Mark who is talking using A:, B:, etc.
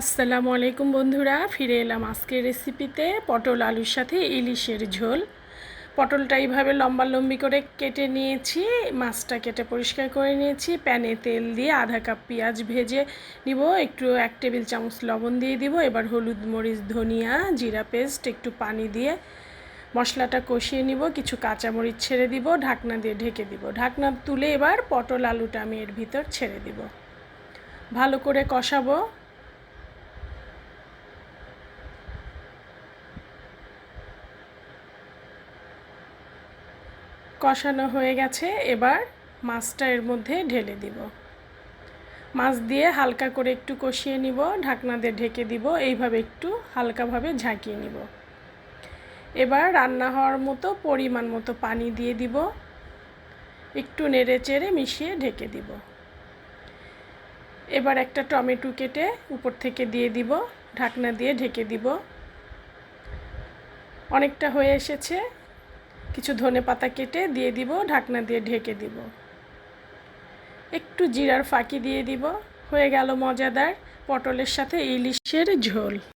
A: আসসালামু আলাইকুম বন্ধুরা, ফিরে এলাম আজকের রেসিপিতে পটল আলুর সাথে ইলিশের ঝোল। পটলটা এইভাবে লম্বা লম্বি করে কেটে নিয়েছি, মাছটা কেটে পরিষ্কার করে নিয়েছি, প্যানে তেল দিয়ে আধা কাপ পেঁয়াজ ভেজে নিব, একটু এক টেবিল চামচ লবণ দিয়ে দিব, এবার হলুদ, মরিচ, ধনিয়া, জিরা পেস্ট, একটু পানি দিয়ে মশলাটা কষিয়ে নিব, কিছু কাঁচামরিচ ছেড়ে দিব, ঢাকনা দিয়ে ঢেকে দিব। ঢাকনা তুলে এবার পটল আলুটা আমি এর ভিতর ছেড়ে দিব। ভালো করে কষাবো। কষানো হয়ে গেছে, এবার মাছটা এর মধ্যে ঢেলে দিব। মাছ দিয়ে হালকা করে একটু কষিয়ে নিব, ঢাকনা দিয়ে ঢেকে দিব, এইভাবে একটু হালকাভাবে ঝাঁকিয়ে নিব। এবার রান্না হওয়ার মতো পরিমাণ মতো পানি দিয়ে দিব, একটু নেড়ে চেড়ে মিশিয়ে ঢেকে দিব। এবার একটা টমেটো কেটে উপর থেকে দিয়ে দিব, ঢাকনা দিয়ে ঢেকে দিব। অনেকটা হয়ে এসেছে কিছু ধনে পাতা কেটে দিয়ে দিব, ঢাকনা দিয়ে ঢেকে দিব। একটু জিরার ফাঁকি দিয়ে দিব। হয়ে গেল মজাদার পটলের সাথে ইলিশের ঝোল।